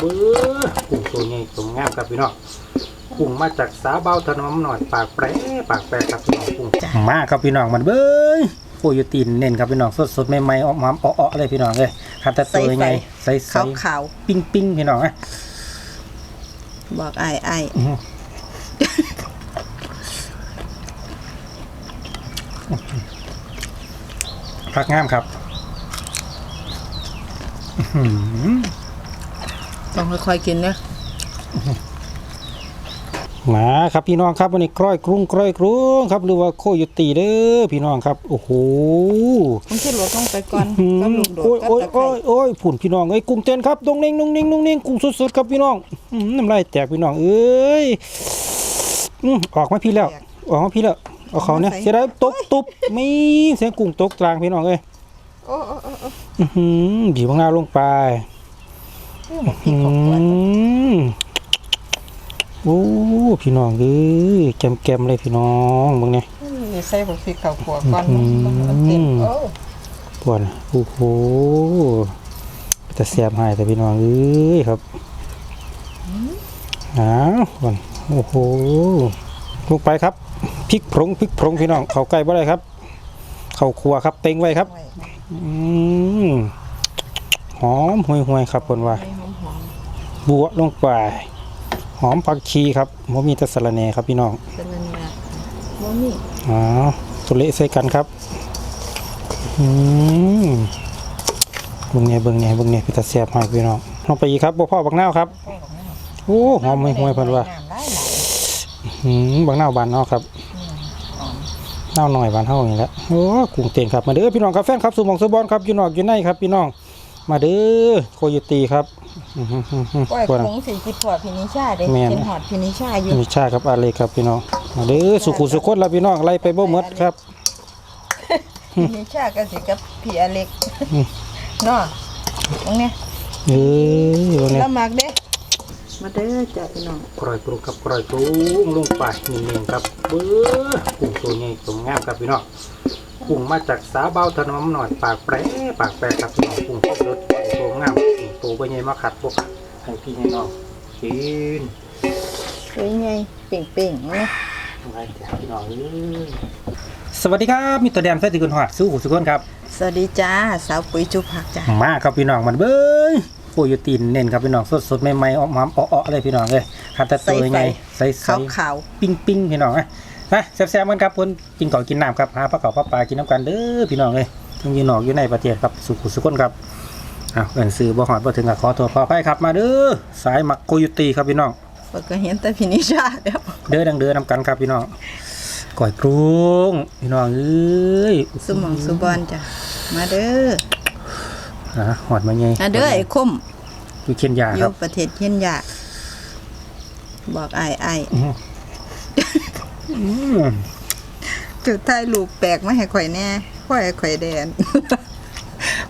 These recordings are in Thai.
เบ้อกุ้งตัวใหญ่ตัวงามครับพี่น้องกุ้งมาจากสาวเบาถนอมหน่อยปากแปรปากแปรครับพี่น้องกุ้งมาครับพี่น้องมันเบ้ยโปรโยตีนเน้นครับพี่น้องสดๆใหม่ๆออกมาอ้อๆเลยพี่น้องเลยครับแต่ตัวใหญ่ใสขาวขาวๆปิ้งๆพี่น้องนะๆบอกไอ้ไอ้อื้อหือพักงามครับอื้อหือ ต้องค่อยๆกินนะมาครับพี่น้องครับวันนี้กร้อยกรุงกร้อยกรุงครับหรือว่าโคโยตีเด้อพี่น้องครับโอ้โหผมจะลดลงไปก่อนอืกับมลูกโดดโอ้ยกับโอ้ยตะไคโอ้ร้ยโอ้ยผุ่นพี่น้องเอ้ยกุ้งเต้นครับดงเน่งดงเน่งดงเน่งกุ้งสดๆครับพี่น้องอืมน้ำลายแตกพี่น้องเอ้ยอืมออกมาพี่แล้ว ออกมาพี่แล้วเอาเขาเนี่ยเสียดายตกตุบไม่เสียงกุ้งตกกลางพี่น้องเอ้ยโอ้โอ้โอ้โอ้อื้อหือบีบข้างหน้าลงไป กิอืนของก่อนมโอ้พี่น้องเอ้ยแกมๆเลยพี่น้องมึงเนี่ย นี่ใส่ผงพริกข้าวขัวก่อนอืม มันเต็มโอ้ปวดโอ้โหแต่แสบหายแต่พี่น้องเอ้ยครับอ้าวปวดโอ้โหลงไปครับพริกผงพริกผงพี่น้องเขาใกล้บ่ได้ครับ เขาครัวครับเต็งไว้ครับไว้อืมหอมห่วยห่วยๆครับคนว่าให้หอม บัวลงไป หอมผักชีครับมมีแต่สะระแหน่ครับพี่น้องๆเป็นนั่นแหละบ่มีอ๋อตัวเละใส่กันครับอืมเบิ่งเนี่ยเบิ่งเนี่ยเบิ่งเนี่ยพี่ตาแซ่บมากพี่น้องลงไปอีกครับบ่พ่อบักนาวครับโอ้หอมห่วยๆเพิ่นว่าน้ำได้หลายอืมบักนาวบานเนาะครับนาวหน่อยบานเฮาอย่างนี้แหละโอ้กุ้งเต้นครับมาเด้อพี่น้องครับแฟนครับสุหมองสุบอลครับอยู่นอกอยู่ในครับพี่น้อง มาเด้อโคโยตีครับอื้อหือหือหือ ก้อยปวดคงสิคิดพอพินิชาเด้แม่นเป็นหอดพินิชาอยู่มีชาครับอาเล็กครับพี่น้องมาเด้อสุขุสุขคนละพี่น้องไล่ไปบ่หมดครับพินิชาก็สิกับพี่อเล็กอืมเนาะตรงเนี้ยเอ้ยเอาเนี่ยแล้วมักเด้มาเด้อจ้ะพี่น้องกร่อยปรุงครับกร่อยปรุงลงไปนิ่งๆครับเบ้อกุ้งตัวใหญ่ตัวงามครับพี่น้อง กุ้งมาจากสาวเบาถนอมหน่อยปากแปรปากแปรครับพี่น้องกุ้งสดตัวงามตัวใบใหญ่มาขัดพวกให้พี่ให้น้องกินสวยไงเป่งๆเนาะอะไรจ้ะพี่น้องเอ้ยสวัสดีครับมีตัวแดนเฟสติกุลหอดสู้หูสุกคนครับ สวัสดีจ้าสาวปุ๋ยจุผักจ้ะมาครับพี่น้องมันเบ้ยโปรโยตีนเน้นครับพี่น้องสดๆใหม่ๆออกมาอ้อๆเลยพี่น้องเลยครับแต่ตัวใหญ่ใสขาวๆขาวปิ้งปิ้งๆพี่น้องนะ นะแซ่บๆกันครับเพิ่นกินก่อนกินน้ำครับหาปลาเก๋าปลาปลากินน้ำกันเด้อพี่น้องเลยทั้งอยีนอกอยู่ในประเทศครับสุขุสุขคนครับอ้าวเอินซื้อบ่หอดบ่ถึงกับขอโทษขออภัยครับมาเด้อสายมักโกยุตีครับพี่น้องเปิดก็เห็นแต่พินิชาเดี๋ยวเด้อดังเด้อนำกันครับพี่น้องก่อยกรุงพี่น้องเอ้ยสมองสุบอนจ้ะมาเด้ออะหอดมาไงมาเด้อไอ้คุ้มอยู่เคียนยาอครัยู่บประเทศเฮียนยาบอกไอ้ไอ้อืม จุดท้ายลูกแปลกมาให้ข่อยแน่ข่อยข่อยแดน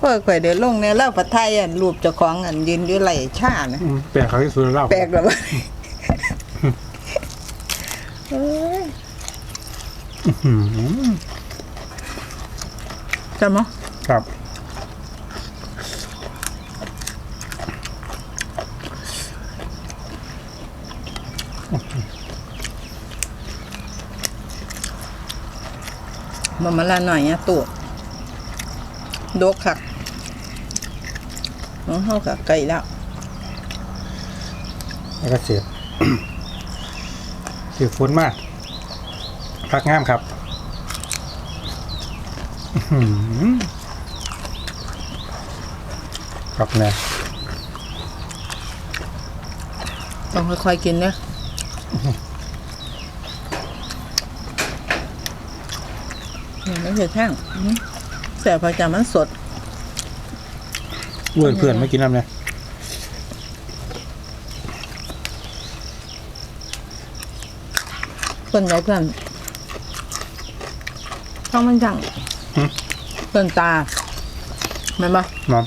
ว่าข่อยเดินลงเนี่ยเล่าปัทไทยอันรูปเจ้าของอันยืนอยู่ไหลชานะอืมแปลกครั้งที่สุดแล้วแปลกแบบว่าเอ้ยอืมจำมั้ครับ มามาละหน่อยเนี่ยตัวโดกคักน้องเฮากับไก่แล้ว แล้วก็เสียบ เสียบฝนมากพักงามครับอื้อหือครับเนี่ยต้องค่อยๆกินเนอะเนี่ย ไม่เผ็ดแห้งอื้อหือแต่พอจามันสด เพื่อนเพื่อนไม่กินน้ำเนี่ยเพื่อนไหนเพื่อนช่องมันจังเพื่อนตาแม่นปะน้อง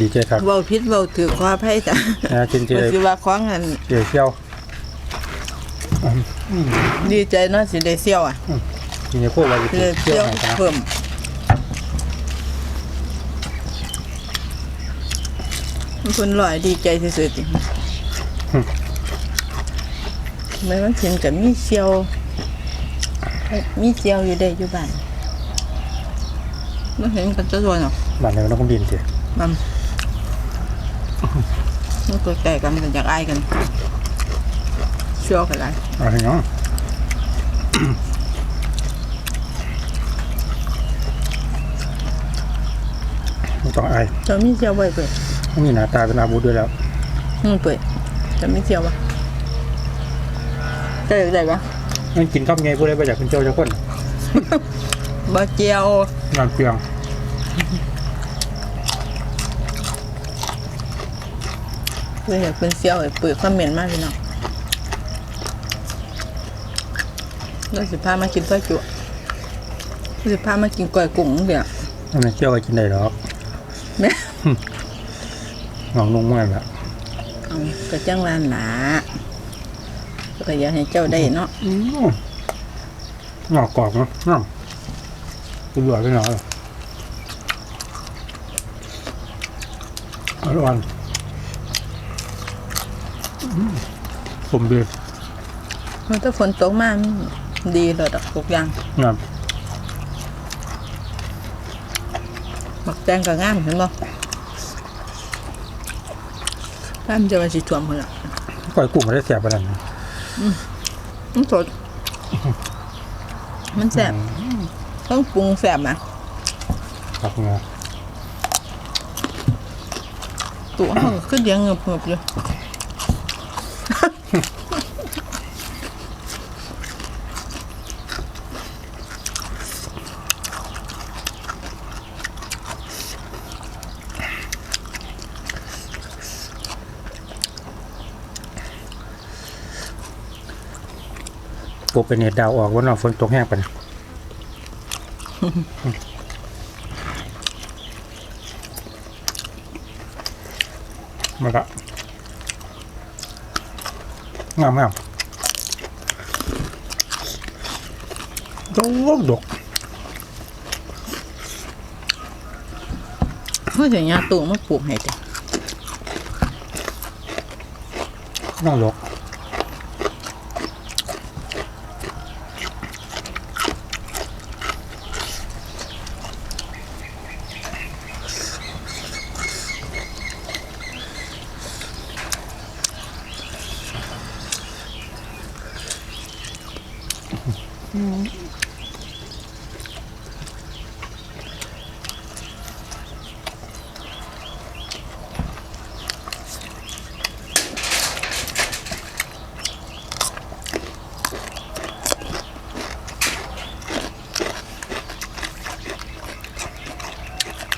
ดีใจครับเว้าพิษเว้าถือขออภัยจ้ะนะจินเจมันสิว่าของอันเจียวเที่ยว ดีใจเนาะสิได้เซี่ยวอะกินเนโค้ไว้สิกินได้เที่ยเซี่ยววไหนครับเพิ่มมันคนลอยดีใจที่สุดจริงไม่มันถึงกับมีเซียว มีเซียวอยู่ได้อยู่บ้านไม่เห็นกันจะโดนหรอกบ้านไหนน้องดินสิมันมันตัวใกล้กันกันอยากอายกัน เชื่อกันไรเอาให้น้องไม่ต้องอายจะมีเซียวไว้เปิดมีหน้าตาเป็นอาวุธด้วยแล้วอืมเปิดจะมีเซียวปะจะอยากได้ปะมันกินข้าวไงผู้ใดไปจากคุณเจ้าจะคนบะเจียวงานเปลียงเลยอยากเป็นเซียวไอ้เปิดความเหม็นมากเลยเนาะ แล้วสิพามากินซอยจุแล้วสิพามากินก๋วยกุ้งเดี๋ยวอันนั้นเจ้าก็กินได้หรอกแม่หนองนุ่งมากแล้วเอากระจังลานหนาก็อยากให้เจ้าได้เนาะหนอกกรอบเนาะน้ำคุณหลวดไปหน่อยอร่อยอืมผมดีมันถ้าฝนตกมามัน ดีเลยดอกทุกอย่างงามหมักแตงก็งามเห็นบ่ถ้ามนจะมาสิท่วมพุ่นล่ะก้อยกุ้งไม่ได้เสียบไปนั่นมันสด มันแซ่บต้องปรุงแซ่บอะครับงาตัวเฮาก็คือเดียงเงือบๆอยู่ กเป็นเน็ตดาวออกวันนอกฝนตกแห้งไปนะมาละงามงามดกดกเฮ้ยเดี๋ยวยาตู่มาปลูกให้จ้ะน้องดก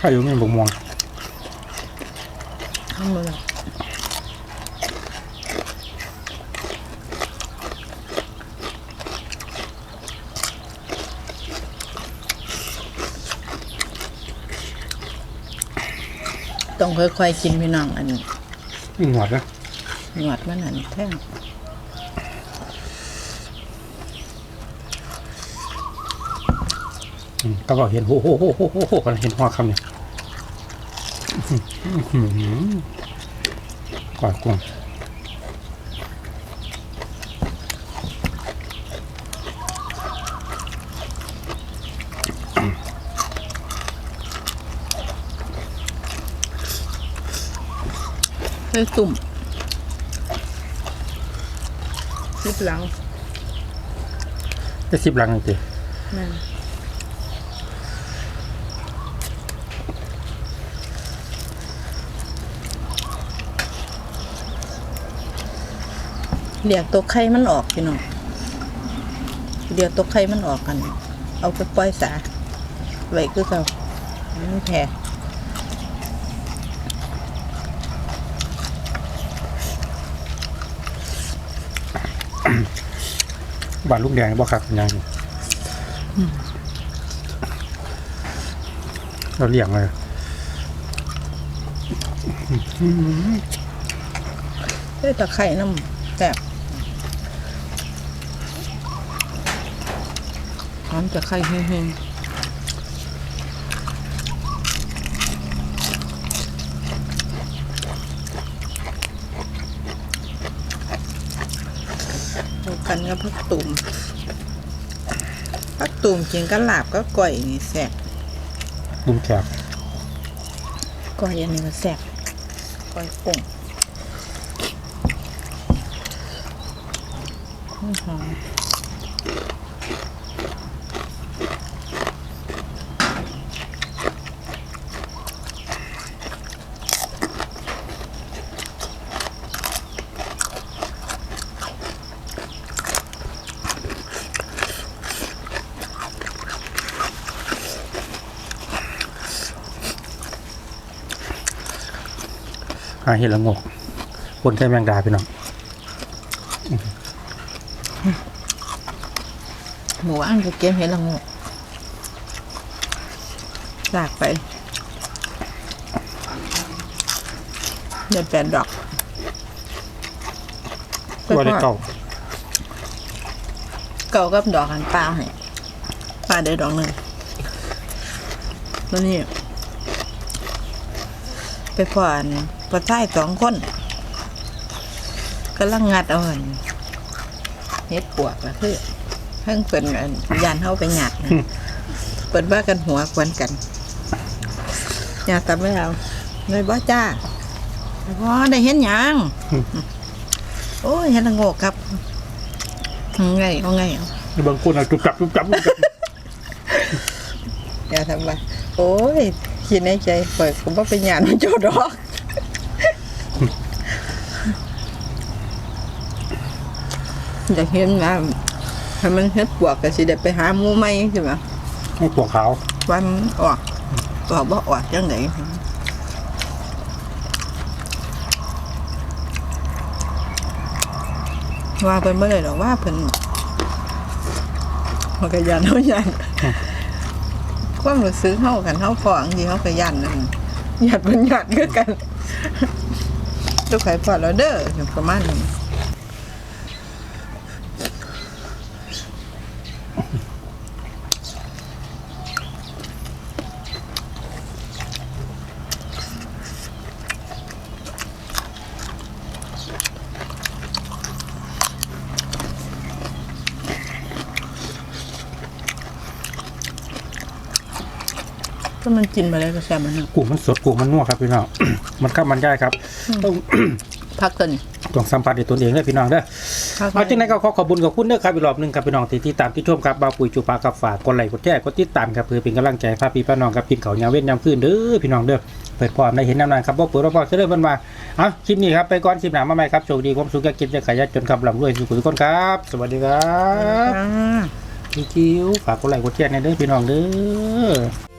ข้าอยู่มีบกม่วงทำมาแล้วต้องค่อยๆกินพี่น้องอันนี้มีหนวดนะหนวดมันอันแท่งอืมก็บอกเห็นโอ้โหโอ้โหโอ้โหกันเห็นหัวคำเนี่ยอื้อหือ ก่อยกุ้งเคยตุ่มลิบหลังได้สิบลังจริง แม่น เรียกตัวไข่มันออกพี่น้องเรียกตัวไข่มันออกกัน เอาไปปล่อยสาไว้คือเขามันแผ่บานลูกแดงบ่ครับยังอยู่เราเลี้ยงเลยเฮ้ยตะไคร่น้ำแซ่บานจะไข่แห้งกันกับพักตุ่มพักตุ่มเกียงกันหลาบก็ก่อยนี่แสบุงแขกก่อยอันนี้มันแสบก่อยป่งหอม เห็ดละโงกคนใช้แมงดาพี่น้องหมูอันก็เก็บเห็ดละโงกลากไปเดือนแปดดอกว่าได้เก่า เก่ากับดอกหันปลาให้ปลาได้ดอกหนึ่งแล้วนี่ไปผ่อน ปลาใต้สองคนกำลังงัดเอาอันเฮ็ดปวกละคือเพิ่งเป็นอันยานเข้าไปหยัดนะเปิดว่ากันหัวควนกันอยากตับไม่เอาเลยบ่จ้าพ่อได้เห็นหยังโอ้ยเห็นละโงกครับเอาไงเอาไงเอาบางคนเอาจุบจับจุบจับจุบจับอย่าทำไปโอ้ยคิดในใจเปิดผมว่าเป็นหยานมันโจดอก อยากเห็นนะถ้ามันเฮ็ดปวกก็สิได้ไปหาหมูใหม่ใช่ไหมให้ปวกขาววันออกออกบ่ออกจังไดว่าเพิ่นบ่ได้หรอกว่าเพิ่นมันก็ยันเฮายันความรู้สึกเฮากันเฮาฟ้องที่เฮาก็ยันนั่นหยัดมันหยัดคือกันลูกไข่พอดแล้วเด้ออย่างประมาณนี้ ถ้ามันกินมาแล้วก็แซ่บมันเนาะกุ้งมันสดกุ้งมันนัวครับพี่น้อง มันข้ามมันได้ครับ ต้อง พักตัวนี้ ต้องสัมผัสในตนเองเลยพี่น้องเด้อพักเอาจังไหนก็ขอขอบคุณกับคุณเด้อครับอีกรอบหนึงครับพี่น้องที่ติดตามที่ชมครับบาวปุ๋ยจูปากับฝากกดไลค์กดแชร์กดติดตามครับเพื่อเป็นกำลังใจพาพี่พี่น้องครับกินเขาวยามเว้นยามคืนเด้อพี่น้องเด้อเปิดพร้อมได้เห็นแนวนานครับบ่เปิดรอบๆเสด็จมันมาเอาคลิปนี้ครับไปก่อนคลิปหน้ามาใหม่ครับโชคดีความสุขแก่กินจะขยันจนคำลำรวยสุขทุกคนครับ สวัสดีครับ อ่า พี่คิวฝากกดไลค์กดแชร์ในเด้อพี่น้องเด้อ